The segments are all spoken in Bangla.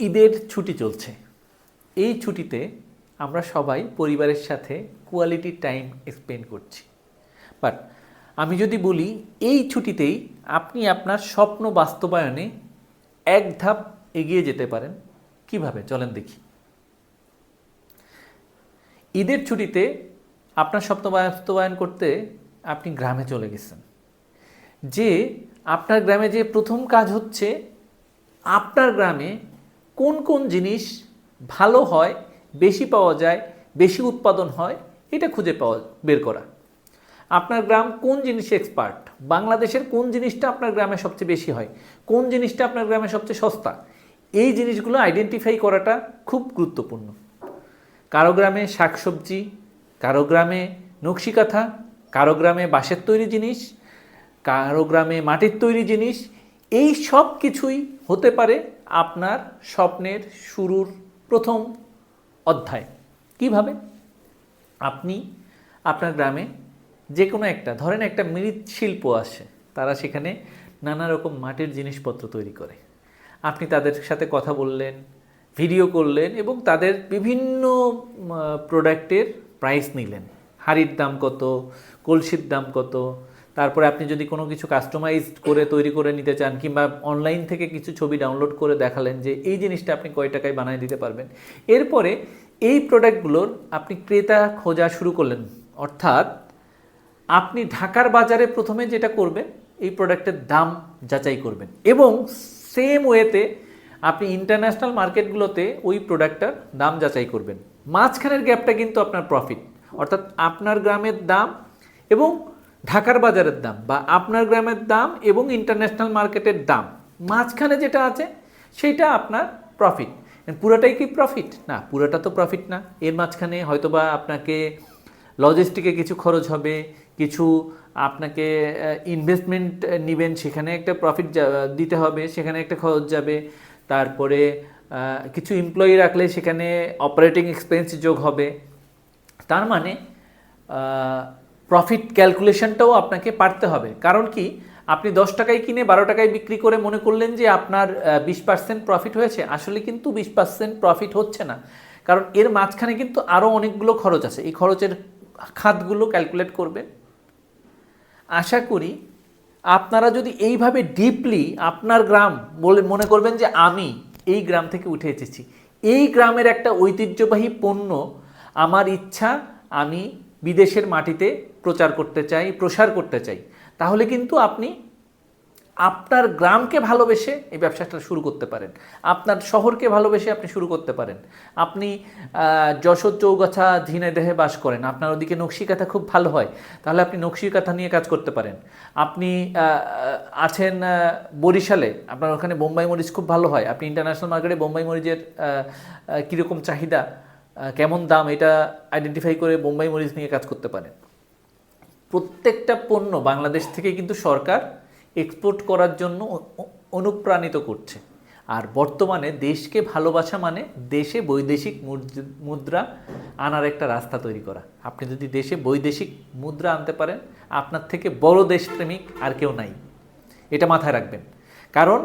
ঈদের ছুটি চলছে। এই ছুটিতে আমরা সবাই পরিবারের সাথে কোয়ালিটি টাইম স্পেন্ড করছি। বাট আমি যদি বলি, এই ছুটিতেই আপনি আপনার স্বপ্ন বাস্তবায়নে এক ধাপ এগিয়ে যেতে পারেন। কীভাবে? চলেন দেখি। ঈদের ছুটিতে আপনার স্বপ্ন বাস্তবায়ন করতে আপনি গ্রামে চলে গেছেন। যে আপনার গ্রামে যে প্রথম কাজ হচ্ছে আপনার গ্রামে কোন কোন জিনিস ভালো হয়, বেশি পাওয়া যায়, বেশি উৎপাদন হয়, এটা খুঁজে পাওয়া, বের করা। আপনার গ্রাম কোন জিনিসে এক্সপার্ট বাংলাদেশের কোন জিনিসটা আপনার গ্রামে সবচেয়ে বেশি হয়? কোন জিনিসটা আপনার গ্রামে সবচেয়ে সস্তা? এই জিনিসগুলো আইডেন্টিফাই করাটা খুব গুরুত্বপূর্ণ। কারও গ্রামে শাকসবজি, কারও গ্রামে নকশিকাথা কারও গ্রামে বাঁশের তৈরি জিনিস, কারও গ্রামে মাটির তৈরি জিনিস এই সব কিছুই হতে পারে আপনার স্বপ্নের শুরুর প্রথম অধ্যায়। কীভাবে? আপনি আপনার গ্রামে যে কোনো একটা, ধরেন একটা মৃৎশিল্প আসে তারা সেখানে নানা রকম মাটির জিনিসপত্র তৈরি করে। আপনি তাদের সাথে কথা বললেন, ভিডিও করলেন এবং তাদের বিভিন্ন প্রোডাক্টের প্রাইস নিলেন। হাড়ির দাম কত, কলসির দাম কত তারপরে আপনি যদি কোনো কিছু কাস্টমাইজড করে তৈরি করে নিতে চান কিংবা অনলাইন থেকে কিছু ছবি ডাউনলোড করে দেখালেন যে এই জিনিসটা আপনি কয় টাকায় বানিয়ে দিতে পারবেন, এরপরে এই প্রোডাক্টগুলোর আপনি ক্রেতা খোঁজা শুরু করলেন। অর্থাৎ আপনি ঢাকার বাজারে প্রথমে যেটা করবেন, এই প্রোডাক্টের দাম যাচাই করবেন এবং সেম ওয়েতে আপনি ইন্টারন্যাশনাল মার্কেটগুলোতে ওই প্রোডাক্টটার দাম যাচাই করবেন। মাঝখানের গ্যাপটা কিন্তু আপনার প্রফিট অর্থাৎ আপনার গ্রামের দাম এবং ঢাকার বাজারের দাম বা আপনার গ্রামের দাম এবং ইন্টারন্যাশনাল মার্কেটের দাম, মাঝখানে যেটা আছে সেটা আপনার প্রফিট পুরোটাই কি প্রফিট না, পুরোটা তো প্রফিট না। এর মাঝখানে হয়তোবা আপনাকে লজিস্টিকে কিছু খরচ হবে, কিছু আপনাকে ইনভেস্টমেন্ট নেবেন, সেখানে একটা প্রফিট দিতে হবে, সেখানে একটা খরচ যাবে। তারপরে কিছু এমপ্লয়ি রাখলে সেখানে অপারেটিং এক্সপেন্স যোগ হবে। তার মানে প্রফিট ক্যালকুলেশনটাও আপনাকে পারতে হবে। কারণ কি? আপনি দশ টাকায় কিনে বারো টাকায় বিক্রি করে মনে করলেন যে আপনার বিশ পার্সেন্ট প্রফিট হয়েছে। আসলে কিন্তু বিশ পার্সেন্ট প্রফিট হচ্ছে না। কারণ এর মাঝখানে কিন্তু আরও অনেকগুলো খরচ আছে। এই খরচের খাতগুলো ক্যালকুলেট করবেন। আশা করি আপনারা যদি এইভাবে ডিপলি আপনার গ্রাম বলে মনে করবেন যে আমি এই গ্রাম থেকে উঠে এসেছি। এই গ্রামের একটা ঐতিহ্যবাহী পণ্য, আমার ইচ্ছা, আমি বিদেশের মাটিতে প্রচার করতে চাই, প্রসার করতে চাই, তাহলে কিন্তু আপনি আপনার গ্রামকে ভালোবেসে এই ব্যবসাটা শুরু করতে পারেন। আপনার শহরকে ভালোবেসে আপনি শুরু করতে পারেন। আপনি যশোর চৌগাছা ঝিনাইদহে বাস করেন, আপনার ওদিকে নকশিকাথা খুব ভালো হয়, তাহলে আপনি নকশিকাথা নিয়ে কাজ করতে পারেন। আপনি আছেন বরিশালে, আপনার ওখানে বোম্বাই মরিচ খুব ভালো হয়, আপনি ইন্টারন্যাশনাল মার্কেটে বোম্বাই মরিচের কীরকম চাহিদা কেমন দাম এটা আইডেন্টিফাই করে বোম্বাই মরিচ নিয়ে কাজ করতে পারেন প্রত্যেকটা পণ্য বাংলাদেশ থেকে কিন্তু সরকার এক্সপোর্ট করার জন্য অনুপ্রাণিত করছে। আর বর্তমানে দেশকে ভালোবাসা মানে দেশে বৈদেশিক মুদ্রা আনার একটা রাস্তা তৈরি করা। আপনি যদি দেশে বৈদেশিক মুদ্রা আনতে পারেন, আপনার থেকে বড় দেশপ্রেমিক আর কেউ নাই। এটা মাথায় রাখবেন। কারণ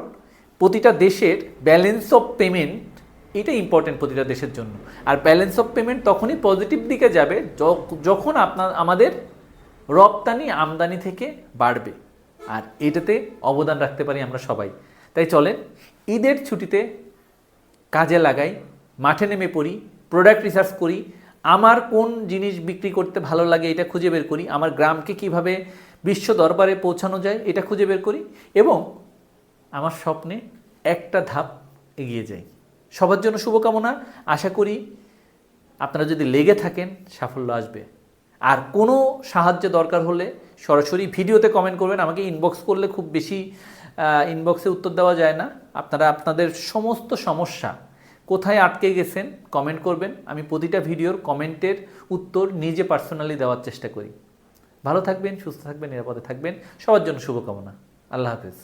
প্রতিটা দেশের ব্যালেন্স অফ পেমেন্ট এটা ইম্পর্টেন্ট প্রতিটা দেশের জন্য। আর ব্যালেন্স অফ পেমেন্ট তখনই পজিটিভ দিকে যাবে যখ- যখন আপনার, আমাদের রপ্তানি আমদানি থেকে বাড়বে। আর এটাতে অবদান রাখতে পারি আমরা সবাই। তাই চলেন, ঈদের ছুটিতে কাজে লাগাই, মাঠে নেমে পড়ি প্রোডাক্ট রিসার্চ করি, আমার কোন জিনিস বিক্রি করতে ভালো লাগে এটা খুঁজে বের করি, আমার গ্রামকে কীভাবে বিশ্ব দরবারে পৌঁছানো যায় এটা খুঁজে বের করি এবং আমার স্বপ্নে একটা ধাপ এগিয়ে যাই। সবার জন্য শুভকামনা। আশা করি আপনারা যদি লেগে থাকেন, সাফল্য আসবে। আর কোনো সাহায্য দরকার হলে সরাসরি ভিডিওতে কমেন্ট করবেন। আমাকে ইনবক্স করলে খুব বেশি ইনবক্সে উত্তর দেওয়া যায় না। আপনারা আপনাদের সমস্ত সমস্যা কোথায় আটকে গেছেন কমেন্ট করবেন। আমি প্রতিটা ভিডিওর কমেন্টের উত্তর নিজে পার্সোনালি দেওয়ার চেষ্টা করি। ভালো থাকবেন, সুস্থ থাকবেন, নিরাপদে থাকবেন। সবার জন্য শুভকামনা। আল্লাহ হাফেজ।